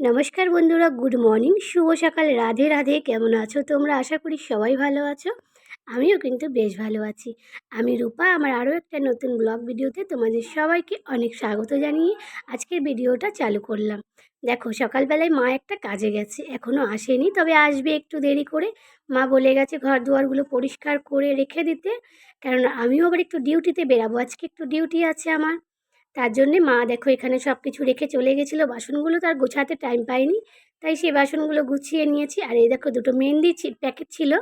নমস্কার বন্ধুরা, good morning, শুভ সকাল, রাধে রাধে, কেমন আছো তোমরা? আশা করি সবাই ভালো আছো, আমিও কিন্তু বেশ ভালো আছি। আমি রূপা, আমার আরও একটা নতুন ব্লগ ভিডিওতে তোমাদের সবাইকে অনেক স্বাগত জানিয়ে আজকের ভিডিওটা চালু করলাম। দেখো, সকালবেলায় মা একটা কাজে গেছে এখনও আসেনি, তবে আসবে একটু দেরি করে। মা বলে গেছে ঘর দুয়ারগুলো পরিষ্কার করে রেখে দিতে, কেননা আমিও আবার একটু ডিউটিতে বেরাবো, আজকে একটু ডিউটি আছে আমার। তার জন্যে মা দেখো এখানে সব কিছু রেখে চলে গেছিল। বাসনগুলো তো আর গোছাতে টাইম পাইনি। তাই সেই বাসনগুলো গুছিয়ে নিয়েছি। আর এই দেখো দুটো মেহেন্দি প্যাকেট ছিল।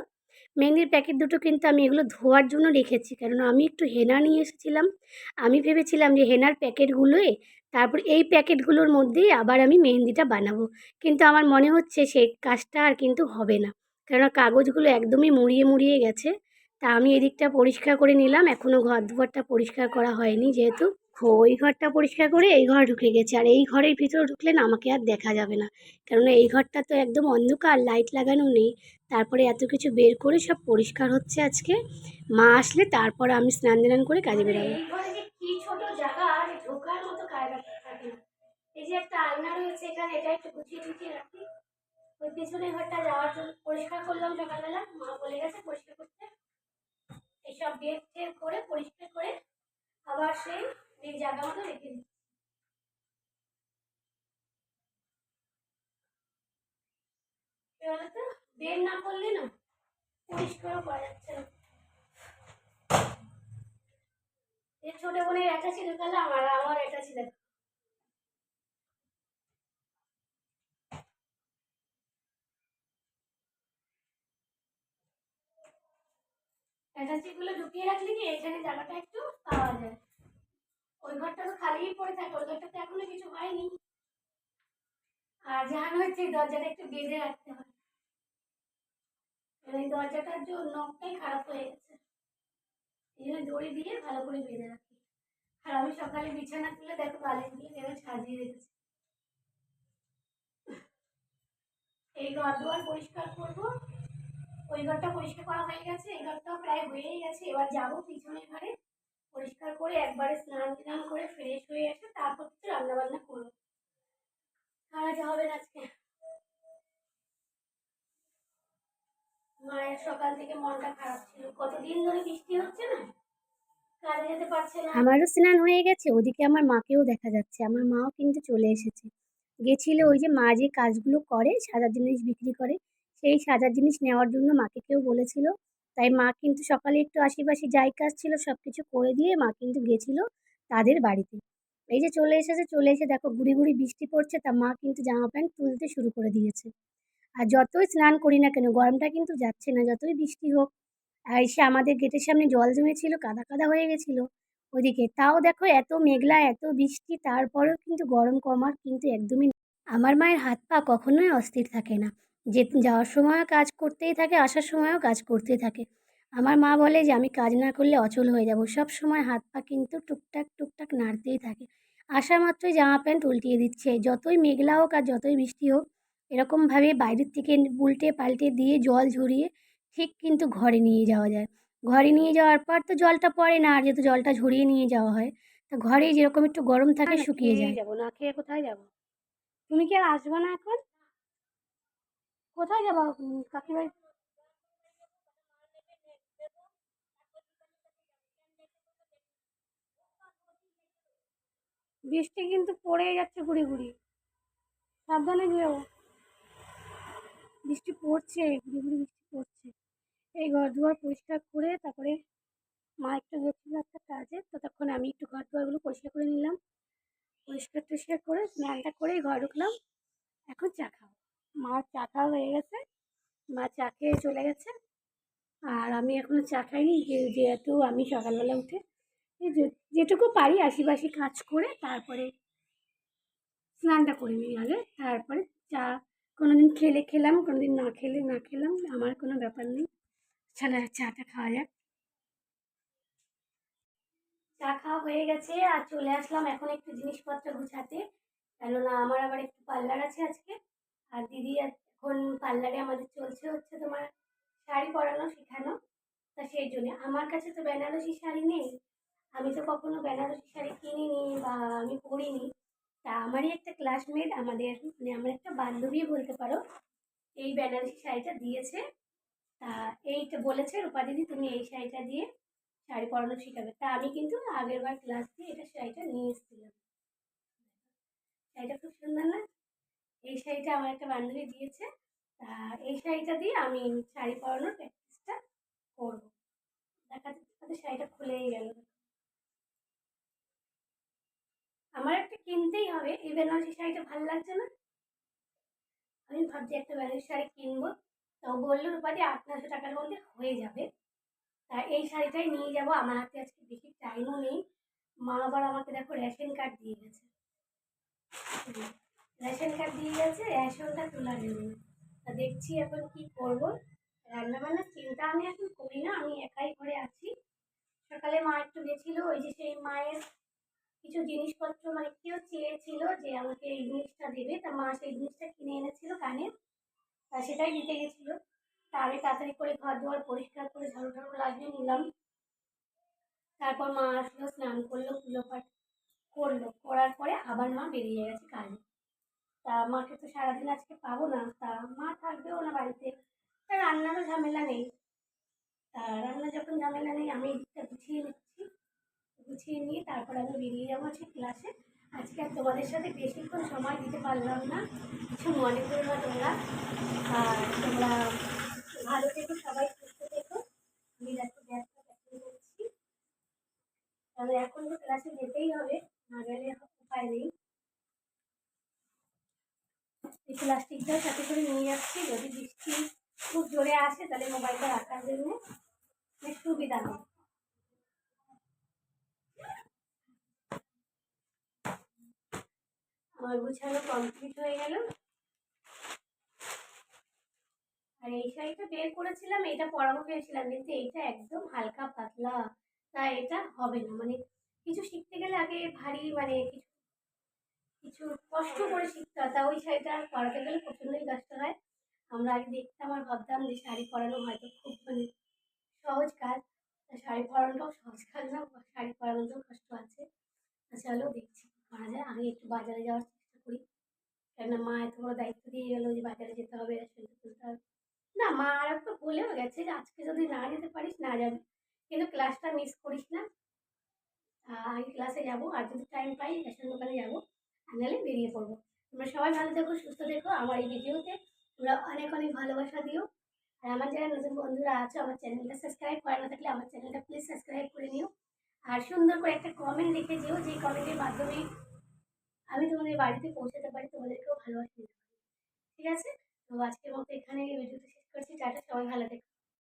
মেহেন্দির প্যাকেট দুটো কিন্তু আমি এগুলো ধোয়ার জন্য রেখেছি। কারণ আমি একটু হেনা নিয়ে এসেছিলাম। আমি ভেবেছিলাম যে হেনার প্যাকেটগুলোই তারপর এই প্যাকেটগুলোর মধ্যেই আবার আমি মেহেন্দিটা বানাবো। কিন্তু আমার মনে হচ্ছে সেই কাজটা আর কিন্তু হবে না। কেননা কাগজগুলো একদমই মুড়িয়ে মুড়িয়ে গেছে। তা আমি এদিকটা পরিষ্কার করে নিলাম। এখনও ঘর দুয়ারটা পরিষ্কার করা হয়নি যেহেতু। ওই ঘরটা পরিষ্কার করে এই ঘর ঢুকে গেছে। আর এই ঘরের ভিতরে ঢুকলে না আমাকে আর দেখা যাবে না। কেননা এই ঘরটা তো একদম অন্ধকার লাইট লাগানো নেই। তারপরে এত কিছু বের করে সব পরিষ্কার হচ্ছে আজকে। মা আসলে তারপর আমি স্নান দান করে কাজে বেরাবো। কি ছোট জায়গা ঢোকার মতো এই যে একটা রয়েছে এখানে, এটা একটু রাখি। ঘরটা যাওয়ার জন্য পরিষ্কার করলাম সকালবেলা। মা বলে গেছে পরিষ্কার করতে। করে পরিষ্কার করে আবার সেই এই জায়গা মতো রেখে বের না করলে না পরিষ্কারও করা যাচ্ছে না। ছোট বোনের অ্যাটাচি ঢুকালে আমার আমার অ্যাটাচি দেখো অ্যাটাচিগুলো ঢুকিয়ে রাখলে কি এখানে জায়গাটা একটু পাওয়া যায়? ওই ঘরটা তো খালিই পড়ে থাকে, ওই ঘরটাতে এখনও কিছু হয়নি। আর জানো হচ্ছে দরজাটা একটু বেঁধে রাখতে হয়। এই দরজাটার জন্য নখটাই খারাপ হয়ে গেছে। এই জন্য দড়ি দিয়ে ভালো করে বেঁধে রাখি। আর আমি সকালে বিছানা তুলে দেখো বালিশ দিয়ে এভাবে সাজিয়ে রেখেছি। এই ঘর পরিষ্কার করব। ওই ঘরটা পরিষ্কার করা হয়ে গেছে, এই ঘরটাও প্রায় হয়েই গেছে। এবার যাব পিছনের ঘরে। পরিষ্কার করে একবারে স্নান টান করে ফ্রেশ হয়ে এসে তারপর কিছু রান্না বান্না করব আর হবে না আজকে। মায়ের সকাল থেকে মনটা খারাপ ছিল। কতদিন ধরে বৃষ্টি হচ্ছে না। আমারও স্নান হয়ে গেছে, ওদিকে আমার মাকেও দেখা যাচ্ছে, আমার মাও কিন্তু চলে এসেছে। গেছিল ওই যে মা যে কাজগুলো করে, সাজার জিনিস বিক্রি করে, সেই সাজার জিনিস নেওয়ার জন্য মাকে কেউ বলেছিল তাই মা কিন্তু সকালে একটু আশিপাশি যাই কাজ ছিল সব কিছু করে দিয়ে মা কিন্তু গেছিল তাদের বাড়িতে। এই যে চলে এসেছে, চলে এসে দেখো গুড়ি গুড়ি বৃষ্টি পড়ছে, তা মা কিন্তু জামা প্যান্ট তুলতে শুরু করে দিয়েছে। আর যতই স্নান করি না কেন, গরমটা কিন্তু যাচ্ছে না, যতই বৃষ্টি হোক। আর এসে আমাদের গেটের সামনে জল জমেছিল, কাদা কাদা হয়ে গেছিল ওদিকে। তাও দেখো এত মেঘলা, এত বৃষ্টি, তারপরেও কিন্তু গরম কমার কিন্তু একদমই আমার মায়ের হাত পা কখনোই অস্থির থাকে না। যে যাওয়ার সময়ও কাজ করতেই থাকে আসার সময়ও কাজ করতেই থাকে। আমার মা বলে যে আমি কাজ না করলে অচল হয়ে যাব। সব সময় হাত পা কিন্তু টুকটাক টুকটাক নাড়তেই থাকে। আসা মাত্রই জামা প্যান্ট উল্টিয়ে দিচ্ছে। যতই মেঘলা হোক আর যতই বৃষ্টি হোক এরকমভাবে বাইরের থেকে উল্টে পাল্টে দিয়ে জল ঝরিয়ে ঠিক কিন্তু ঘরে নিয়ে যাওয়া যায়। ঘরে নিয়ে যাওয়ার পর তো জলটা পড়ে না আর যেহেতু জলটা ঝরিয়ে নিয়ে যাওয়া হয় তা ঘরে যেরকম একটু গরম থাকে শুকিয়ে যায়। যাব না খেয়ে কোথায় যাব? তুমি কি আর আসবে না এখন? কোথায় যাব কাকিবাড়ি বৃষ্টি কিন্তু পড়েই যাচ্ছে ঘুরি ঘুরি। সাবধানে যেও। বৃষ্টি পড়ছে, ঘুরি ঘুরি বৃষ্টি পড়ছে। এই ঘর দুয়ার পরিষ্কার করে তারপরে মা একটু গেছিল একটা কাজে ততক্ষণ আমি একটু ঘর দুয়ারগুলো পরিষ্কার করে নিলাম। পরিষ্কার টরিষ্কার করে স্নানটা করেই ঘর ঢুকলাম। এখন চা খাও মার চা খাওয়া হয়ে গেছে। মা চা খেয়ে চলে গেছে। আর আমি এখনও চা খাইনি। যেহেতু আমি সকালবেলা উঠে যেটুকু পারি আশিপাশি কাজ করে তারপরে স্নানটা করে নিই আগে। তারপরে চা কোনো দিন খেলে খেলাম কোনো দিন না খেলে না খেলাম, আমার কোনো ব্যাপার নেই। চলে চাটা খাওয়া যাক। চা খাওয়া হয়ে গেছে আর চলে আসলাম এখন একটু জিনিসপত্র গুছাতে। কেননা আমার আবার একটু পার্লার আছে আজকে। আর দিদি এখন পার্লারে আমাদের চলছে হচ্ছে তোমার শাড়ি পরানো শেখানো। তা সেই জন্যে। আমার কাছে তো বেনারসি শাড়ি নেই। আমি তো কখনো বেনারসি শাড়ি কিনিনি বা আমি পরিনি। তা আমারই একটা ক্লাসমেট আমাদের মানে আমার একটা বান্ধবী বলতে পারো, এই বেনারসি শাড়িটা দিয়েছে। তা এইটা বলেছে, রূপা দিদি, তুমি এই শাড়িটা দিয়ে শাড়ি পরানো শেখাবে। তা আমি কিন্তু আগের বার ক্লাস দিয়ে এটা শাড়িটা নিয়ে এসেছিলাম। শাড়িটা খুব সুন্দর না? এই শাড়িটা আমার একটা বান্ধবী দিয়েছে। তা এই শাড়িটা দিয়ে আমি শাড়ি পরানোর প্র্যাকটিসটা করব। দেখা যাচ্ছে তাদের শাড়িটা খুলেই গেল। আমার একটা কিনতেই হবে। ইভেন এই সেই শাড়িটা ভালো লাগছে না। আমি ভাবছি একটা বেনারসি শাড়ি কিনবো। তো বলল, রূপাদি আট নশো টাকার মধ্যে হয়ে যাবে। তা এই শাড়িটাই নিয়ে যাব। আমার হাতে আজকে বেশি টাইমও নেই। মা আবার আমাকে দেখো রেশন কার্ড দিয়ে গেছে। রেশন কার্ড দিয়ে গেছে রেশনটা তোলার জন্য তা দেখছি এখন কি করব। রান্না বান্নার চিন্তা আমি এখন করি না, আমি একাই ঘরে আছি। সকালে মা একটু গেছিল, ওই যে সেই মায়ের কিছু জিনিসপত্র মানে কেউ চেয়েছিল যে আমাকে এই জিনিসটা দেবে। তা মা সেই জিনিসটা কিনে এনেছিল কানের তা সেটাই দিতে গেছিল। তা আমি তাড়াতাড়ি করে ঘর দুয়ার পরিষ্কার করে ঝাড়ু ঝাড়ু লাগিয়ে নিলাম। তারপর মা আসলো, স্নান করল পুজো পাঠ করল, করার পরে আবার মা বেরিয়ে গেছে কাজে। তা মাকে তো সারাদিন আজকে পাবো না। তা মা থাকবেও না বাড়িতে। তা রান্নারও ঝামেলা নেই। তা রান্না যখন ঝামেলা নেই, আমি এই দিকটা গুছিয়ে নিচ্ছি। গুছিয়ে নিয়ে তারপর আমি বেরিয়ে যাব আজকে ক্লাসে আজকে আর তোমাদের সাথে বেশিক্ষণ সময় দিতে পারলাম না। কিছু মনে করো না তোমরা। আর তোমরা ভালো থেকো, সবাই সুস্থ থেকো। আমি দেখো গ্যাসটা প্যাকিং করছি তাহলে এখন তো ক্লাসে যেতেই হবে। না গেলে উপায় নেই। এই প্লাস্টিকটাও সাথে করে নিয়ে যাচ্ছি। যদি বৃষ্টি খুব জোরে আসে, তাহলে মোবাইলটা রাখার জন্য বেশ সুবিধা হয়। আমার গুছানো কমপ্লিট হয়ে গেল। আর এই শাড়িটা বের করেছিলাম, এটা পরাবো পেয়েছিলাম কিন্তু এইটা একদম হালকা পাতলা। তাই এটা হবে না। মানে কিছু শিখতে গেলে আগে ভারী মানে কিছু কিছু কষ্ট করে শিখতে হয়। তা ওই শাড়িটা পরাতে গেলে প্রচণ্ডই কষ্ট হয়। আমরা আগে দেখতাম আর ভাবতাম যে শাড়ি পরানো হয়তো খুব মানে সহজ কাজ। শাড়ি পরানোটাও সহজ কাজ না শাড়ি পরানোতেও কষ্ট আছে। চলো দেখছি করা যায়। আমি একটু বাজারে যাওয়ার চেষ্টা করি। কেননা মা এত বড় দায়িত্ব দিয়ে গেলো যে বাজারে যেতে হবে রেশনটা তুলতে হবে। না, মা আর একটু বলেও গেছে যে আজকে যদি না যেতে পারিস, না যাবে। কিন্তু ক্লাসটা মিস করিস না। আমি ক্লাসে যাব। আর যদি টাইম পাই রেশন দোকানে যাব। নাহলে বেরিয়ে পড়ব। তোমরা সবাই ভালো থেকো, সুস্থ থেকো। আমার এই ভিডিওতে তোমরা অনেক অনেক ভালোবাসা দিও। আর আমার যারা নতুন বন্ধুরা আছো, আমার চ্যানেলটা সাবস্ক্রাইব করা না থাকলে আমার চ্যানেলটা প্লিজ সাবস্ক্রাইব করে নিও। আর সুন্দর করে একটা কমেন্ট লিখে যেও যে কমেন্টের মাধ্যমে আমি তোমাদের বাড়িতে পৌঁছাতে পারি, তোমাদেরকেও ভালোবাসা দিতে ঠিক আছে? তো আজকের মতো এখানে ভিডিওটা শেষ করছি। টাটা, সবাই ভালো থেকো।